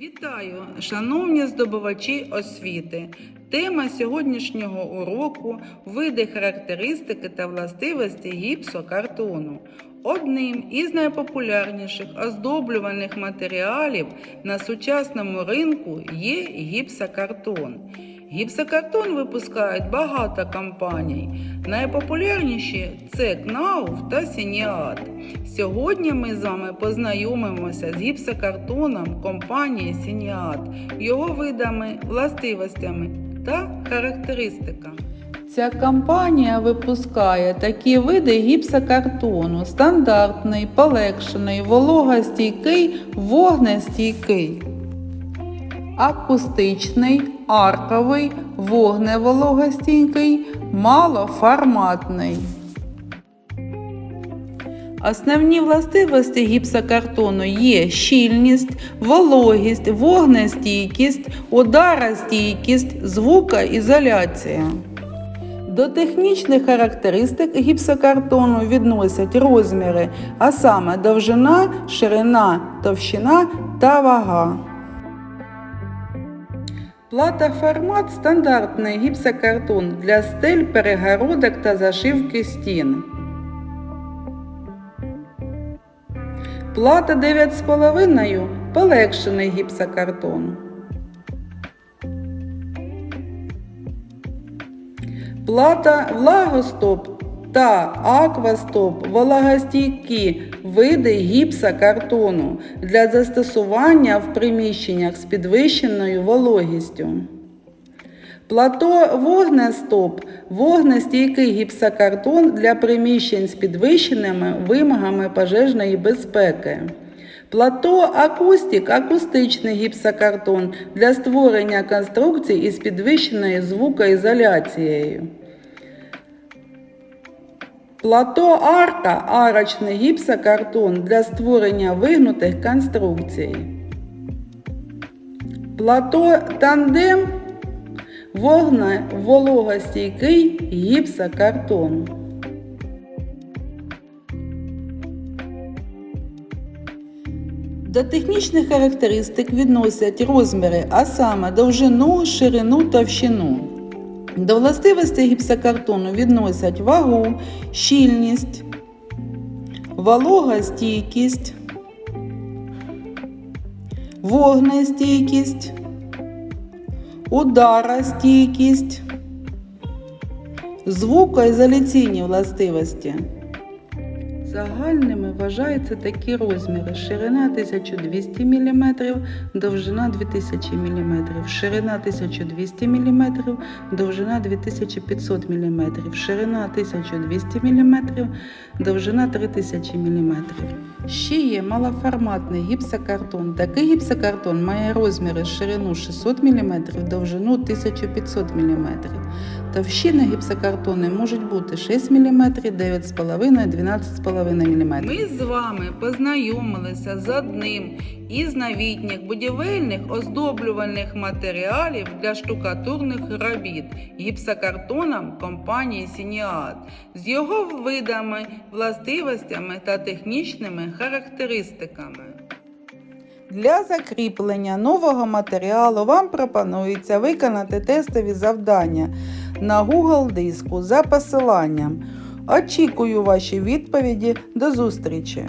Вітаю, шановні здобувачі освіти. Тема сьогоднішнього уроку види характеристики та властивості гіпсокартону. Одним із найпопулярніших оздоблювальних матеріалів на сучасному ринку є гіпсокартон. Гіпсокартон випускають багато компаній. Найпопулярніші це КНАУФ та Сініат. Сьогодні ми з вами познайомимося з гіпсокартоном компанії Сініат, його видами, властивостями та характеристиками. Ця компанія випускає такі види гіпсокартону: стандартний, полегшений, вологостійкий, вогнестійкий акустичний, арковий, вогневологостійкий, малоформатний. Основні властивості гіпсокартону є щільність, вологість, вогнестійкість, ударостійкість, звукоізоляція. До технічних характеристик гіпсокартону відносять розміри, а саме довжина, ширина, товщина та вага. Плата формат стандартний гіпсокартон для стель, перегородок та зашивки стін. Плата 9,5 полегшений гіпсокартон. Плата влагостоп та аквастоп вологостійкі види гіпсокартону для застосування в приміщеннях з підвищеною вологістю. Плато вогнестоп вогнестійкий гіпсокартон для приміщень з підвищеними вимогами пожежної безпеки. Плато акустик акустичний гіпсокартон для створення конструкцій із підвищеною звукоізоляцією. Плато арка арочний гіпсокартон для створення вигнутих конструкцій. Плато тандем вогне вологостійкий гіпсокартон. До технічних характеристик відносять розміри, а саме довжину, ширину, товщину. До властивостей гіпсокартону відносять вагу, щільність, вологостійкість, вогнестійкість, ударостійкість, звукоізоляційні властивості. Загальними вважаються такі розміри: ширина 1200 мм, довжина 2000 мм, ширина 1200 мм, довжина 2500 мм, ширина 1200 мм, довжина 3000 мм. Ще є малоформатний гіпсокартон. Такий гіпсокартон має розміри ширину 600 мм, довжину 1500 мм. Товщини гіпсокартони можуть бути 6 мм, 9,5, 12,5 мм. Ми з вами познайомилися з одним із новітніх будівельних оздоблювальних матеріалів для штукатурних робіт гіпсокартоном компанії Сініат з його видами, властивостями та технічними характеристиками. Для закріплення нового матеріалу вам пропонується виконати тестові завдання на Google диску за посиланням. Очікую ваші відповіді. До зустрічі!